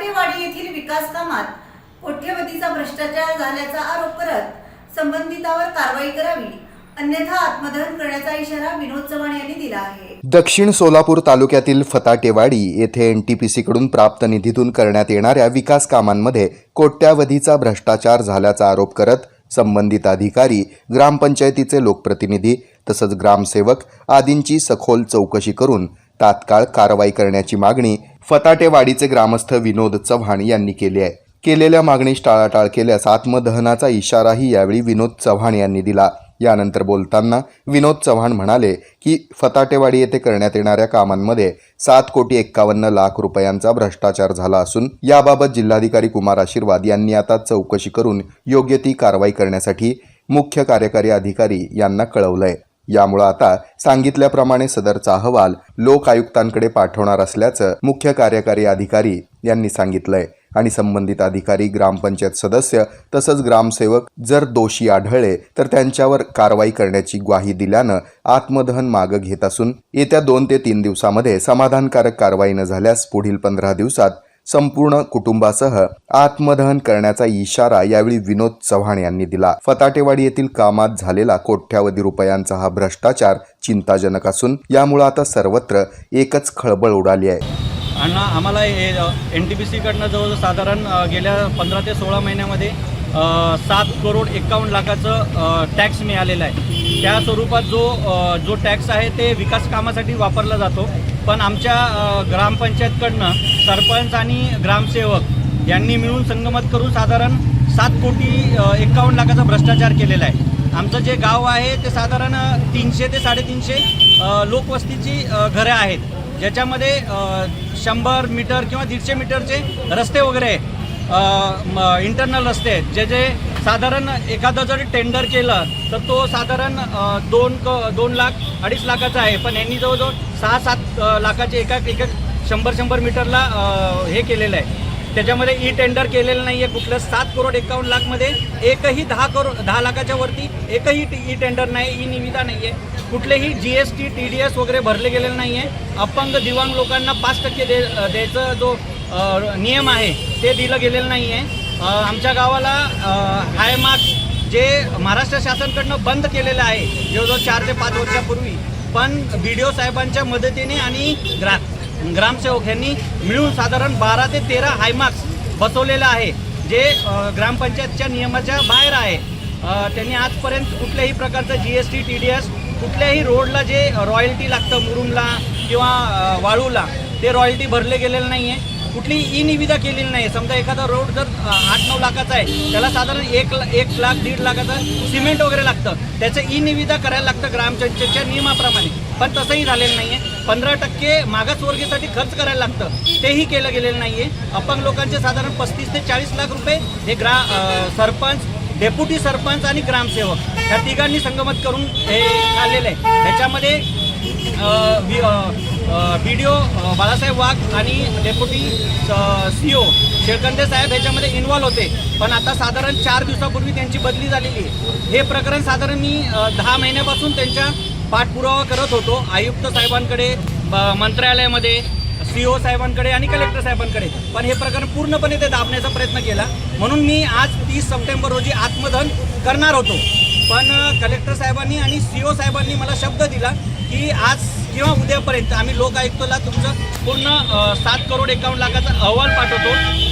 बटाटेवाडी येथील विकास कामात कोठ्यवधीचा भ्रष्टाचार झाल्याचा आरोप करत संबंधितावर कारवाई करावी अन्यथा आत्मदहन करण्याचा इशारा विनोद चव्हाण यांनी दिला आहे. दक्षिण सोलापूर तालुक्यातील फताटेवाडी येथे एन टी पी सीकडून प्राप्त निधीतून करण्यात येणाऱ्या विकास कामांमध्ये कोट्यावधीचा भ्रष्टाचार झाल्याचा आरोप करत संबंधित अधिकारी ग्रामपंचायतीचे लोकप्रतिनिधी तसंच ग्रामसेवक आदींची सखोल चौकशी करून तात्काळ कारवाई करण्याची मागणी फताटेवाडीचे ग्रामस्थ विनोद चव्हाण यांनी केली आहे. केलेल्या मागणीस टाळाटाळ केल्यास आत्मदहनाचा इशाराही यावेळी विनोद चव्हाण यांनी दिला. यानंतर बोलताना विनोद चव्हाण म्हणाले की फताटेवाडी येथे करण्यात येणाऱ्या कामांमध्ये सात कोटी एक्कावन्न लाख रुपयांचा भ्रष्टाचार झाला असून याबाबत जिल्हाधिकारी कुमार आशीर्वाद यांनी आता चौकशी करून योग्य ती कारवाई करण्यासाठी मुख्य कार्यकारी अधिकारी यांना कळवलंय. यामुळं आता सांगितल्याप्रमाणे सदरचा अहवाल लोक आयुक्तांकडे पाठवणार असल्याचं मुख्य कार्यकारी अधिकारी यांनी सांगितलंय. आणि संबंधित अधिकारी ग्रामपंचायत सदस्य तसंच ग्रामसेवक जर दोषी आढळले तर त्यांच्यावर कारवाई करण्याची ग्वाही दिल्यानं आत्मदहन मागं घेत असून येत्या दोन ते तीन दिवसामध्ये समाधानकारक कारवाई न झाल्यास पुढील पंधरा दिवसात संपूर्ण कुटुंबासह आत्मदहन करण्याचा इशारा यावेळी विनोद चव्हाण यांनी दिला. फताटेवाडी येथील कामात झालेला कोट्यावधी रुपयांचा हा भ्रष्टाचार चिंताजनक असून यामुळे आता सर्वत्र एकच खळबळ उडाली आहे. आणि आम्हाला एन टी पी सीकडनं जवळजवळ साधारण गेल्या पंधरा ते सोळा महिन्यामध्ये सात करोड एकावन्न लाखाचं टॅक्स मिळालेलं आहे. त्या स्वरूपात जो जो टॅक्स आहे ते विकास कामासाठी वापरला जातो. पण आमच्या ग्रामपंचायतकडनं सरपंच आणि ग्रामसेवक यांनी मिळून संगमत करून साधारण सात कोटी एकावन्न लाखाचा भ्रष्टाचार केलेला आहे. आमचं जे गाव आहे ते साधारण तीनशे ते साडेतीनशे लोकवस्तीची घरं आहेत. ज्याच्यामध्ये शंभर मीटर किंवा दीडशे मीटरचे रस्ते वगैरे इंटरनल रस्ते आहेत. जे जे साधारण एखादं जरी टेंडर केलं तर तो साधारण दोन क दोन लाख अडीच लाखाचा आहे. पण यांनी जवळजवळ सहा सात लाखाचे एका एक शंभर शंभर मीटरला हे केलेलं आहे. त्याच्यामध्ये ई टेंडर केलेलं नाही आहे कुठलं. सात करोड एकावन्न लाखमध्ये एकही दहा करोड दहा लाखाच्या वरती एकही ई टेंडर नाही ई निविदा नाही आहे कुठलेही G S T T D S वगैरे भरले गेलेलं नाही आहे अपंग दिव्यांग लोकांना पाच टक्के दे द्यायचं जो नियम आहे ते दिलं गेलेलं नाही आहे आमच्या गावाला हाय मार्क्स जे महाराष्ट्र शासनकडनं बंद केलेलं आहे जवळजवळ चार ते पाच वर्षापूर्वी पण बी डी ओ साहेबांच्या मदतीने आणि ग्रा ग्रामसेवक यांनी मिळून साधारण बारा ते तेरा हायमार्क्स बसवलेलं आहे जे ग्रामपंचायतच्या नियमाच्या बाहेर आहे. त्यांनी आजपर्यंत कुठल्याही प्रकारचं G S T T D S कुठल्याही रोडला जे रॉयल्टी लागतं मुरुमला किंवा वाळूला ते रॉयल्टी भरले गेलेलं नाही आहे कुठली ई निविदा केलेली नाही समजा एखादा रोड जर आठ नऊ लाखाचा आहे त्याला साधारण एक ला- एक लाख दीड लाखाचं सिमेंट वगैरे लागतं. त्याचं ई निविदा करायला लागतं ग्रामपंचायतच्या नियमाप्रमाणे. पण तसंही झालेलं नाही आहे पंधरा टक्के मागासवर्गीसाठी खर्च करायला लागतं. तेही केलं गेलेलं नाही आहे अपंग लोकांचे साधारण पस्तीस ते चाळीस लाख रुपये हे ग्रा सरपंच डेप्युटी सरपंच आणि ग्रामसेवक ह्या तिघांनी संगमत करून हे आलेलं आहे. त्याच्यामध्ये बी डी ओ बाळासाहेब वाघ आणि डेप्युटी सी ओ शेळकंदे साहेब ह्याच्यामध्ये इन्व्हॉल्व होते. पण आता साधारण चार दिवसापूर्वी त्यांची बदली झालेली आहे. हे प्रकरण साधारण मी दहा महिन्यापासून त्यांच्या पाठपुरावा करत होतो. आयुक्त साहेबांकडे ब- मंत्रालयामध्ये सी ओ साहेबांकडे आणि कलेक्टर साहेबांकडे. पण हे प्रकरण पूर्णपणे ते दाबण्याचा प्रयत्न केला. म्हणून मी आज तीस सप्टेंबर रोजी आत्मदहन करणार होतो. पण कलेक्टर साहेबांनी आणि सी ओ साहेबांनी मला शब्द दिला की आज किंवा उद्यापर्यंत आम्ही लोक आयुक्तला तुमचं पूर्ण सात करोड एकावन्न लाखाचा अहवाल पाठवतो.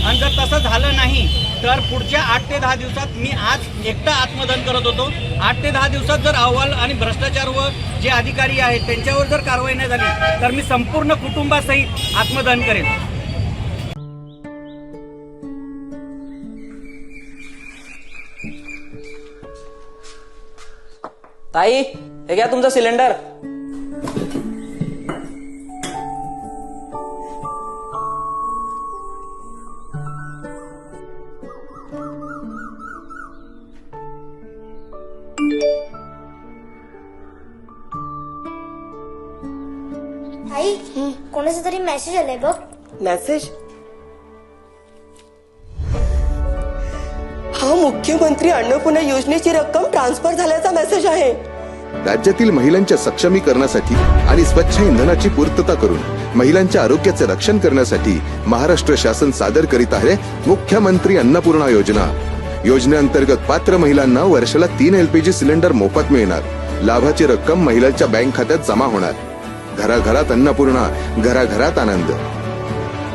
आणि जर तसं झालं नाही तर पुढच्या आठ ते दहा दिवसात मी आज एकटा आत्मदहन करत होतो. आठ ते दहा दिवसात जर अहवाल आणि भ्रष्टाचार व जे अधिकारी आहेत त्यांच्यावर जर कारवाई नाही झाली तर मी संपूर्ण कुटुंबासहित आत्मदहन करेन. ताई हे घ्या तुमचं सिलेंडर. आई कोणाचा तरी मेसेज आलाय बघ. मेसेज हा मुख्यमंत्री अन्नपूर्णा योजनेची रक्कम ट्रान्सफर झाल्याचा मेसेज आहे. राज्यातील महिलांच्या सक्षमीकरणासाठी आणि स्वच्छ इंधनाची पूर्तता करून महिलांच्या आरोग्याचे रक्षण करण्यासाठी महाराष्ट्र शासन सादर करीत आहे मुख्यमंत्री अन्नपूर्णा योजना. योजनेअंतर्गत पात्र महिलांना वर्षाला तीन एलपीजी सिलेंडर मोफत मिळणार. लाभाची रक्कम महिलांच्या बँक खात्यात जमा होणार. घराघरात अन्नपूर्णा घराघरात आनंद.